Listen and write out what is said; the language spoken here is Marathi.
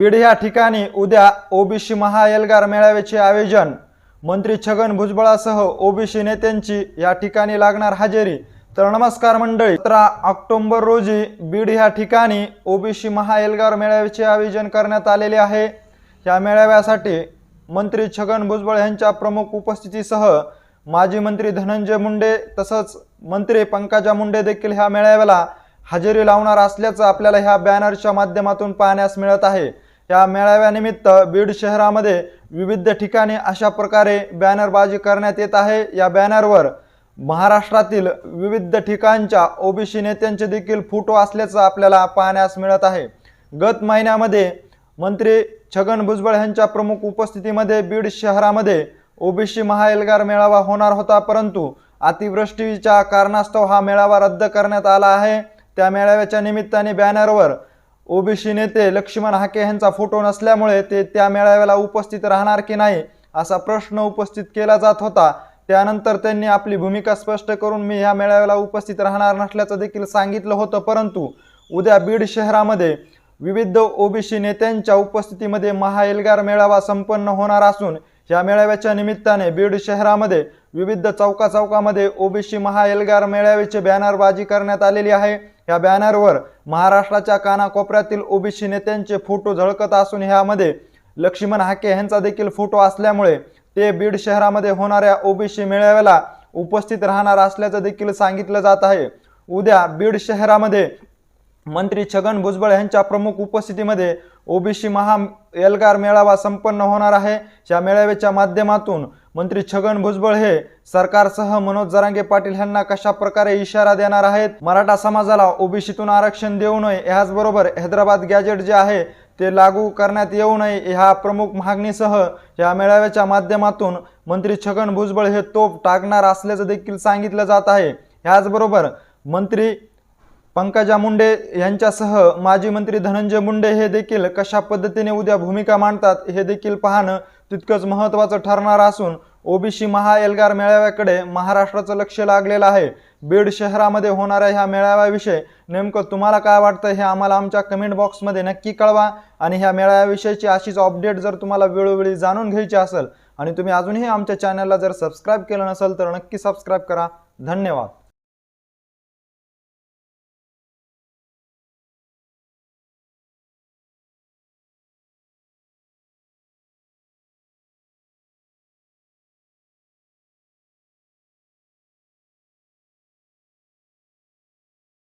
बीड या ठिकाणी उद्या ओबीसी महाएल्गार मेळाव्याचे आयोजन. मंत्री छगन भुजबळासह ओबीसी नेत्यांची या ठिकाणी लागणार हजेरी. तर नमस्कार मंडळी सतरा ऑक्टोंबर रोजी बीड या ठिकाणी ओबीसी महाएल्गार मेळाव्याचे आयोजन करण्यात आलेले आहे. या मेळाव्यासाठी मंत्री छगन भुजबळ यांच्या प्रमुख उपस्थितीसह माजी मंत्री धनंजय मुंडे तसंच मंत्री पंकजा मुंडे देखील ह्या मेळाव्याला हजेरी लावणार असल्याचं आपल्याला ह्या बॅनरच्या माध्यमातून पाहण्यास मिळत आहे. या मेळाव्यानिमित्त बीड शहरामध्ये विविध ठिकाणी अशा प्रकारे बॅनरबाजी करण्यात येत आहे. या बॅनरवर महाराष्ट्रातील विविध ठिकाणच्या ओबीसी नेत्यांचे देखील फोटो असल्याचं आपल्याला पाहण्यास मिळत आहे. गत महिन्यामध्ये मंत्री छगन भुजबळ यांच्या प्रमुख उपस्थितीमध्ये बीड शहरामध्ये ओबीसी महाएल्गार मेळावा होणार होता परंतु अतिवृष्टीच्या कारणास्तव हा मेळावा रद्द करण्यात आला आहे. त्या मेळाव्याच्या निमित्ताने बॅनरवर ओबीसी नेते लक्ष्मण हाके यांचा फोटो नसल्यामुळे ते त्या मेळाव्याला उपस्थित राहणार की नाही असा प्रश्न उपस्थित केला जात होता. त्यानंतर त्यांनी आपली भूमिका स्पष्ट करून मी ह्या मेळाव्याला उपस्थित राहणार नसल्याचं देखील सांगितलं होतं परंतु उद्या बीड शहरामध्ये विविध ओबीसी नेत्यांच्या उपस्थितीमध्ये महाएल्गार मेळावा संपन्न होणार असून या मेळाव्याच्या निमित्ताने बीड शहरामध्ये विविध चौका चौकामध्ये ओबीसी महाएल्गार मेळाव्याचे बॅनरबाजी करण्यात आलेली आहे. या बॅनरवर महाराष्ट्राच्या कानाकोपऱ्यातील ओबीसी नेत्यांचे फोटो झळकत असून ह्यामध्ये लक्ष्मण हाके यांचा देखील फोटो असल्यामुळे ते बीड शहरामध्ये होणाऱ्या ओबीसी मेळाव्याला उपस्थित राहणार असल्याचं देखील सांगितलं जात आहे. उद्या बीड शहरामध्ये मंत्री छगन भुजबळ यांच्या प्रमुख उपस्थितीमध्ये ओबीसी महा एल्गार मेळावा संपन्न होणार आहे. या मेळाव्याच्या माध्यमातून मंत्री छगन भुजबळ हे सरकारसह मनोज जरांगे पाटील यांना कशा प्रकारे इशारा देणार आहेत? मराठा समाजाला ओबीसीतून आरक्षण देऊ नये याचबरोबर हैदराबाद गॅजेट जे आहे ते लागू करण्यात येऊ नये ह्या प्रमुख मागणीसह या मेळाव्याच्या माध्यमातून मंत्री छगन भुजबळ हे तोफ टाकणार असल्याचं देखील सांगितलं जात आहे. ह्याचबरोबर मंत्री पंकजा मुंडे यांच्यासह माजी मंत्री धनंजय मुंडे हे देखील कशा पद्धतीने उद्या भूमिका मांडतात हे देखील पाहणं तितकंच महत्त्वाचं ठरणार असून ओबीसी महाएल्गार मेळाव्याकडे महाराष्ट्राचं लक्ष लागलेलं आहे. बीड शहरामध्ये होणाऱ्या ह्या मेळाव्याविषयी नेमकं तुम्हाला काय वाटतं हे आम्हाला आमच्या कमेंट बॉक्समध्ये नक्की कळवा आणि ह्या मेळाव्याविषयीची अशीच अपडेट जर तुम्हाला वेळोवेळी जाणून घ्यायची असेल आणि तुम्ही अजूनही आमच्या चॅनलला जर सबस्क्राईब केलं नसेल तर नक्की सबस्क्राईब करा. धन्यवाद.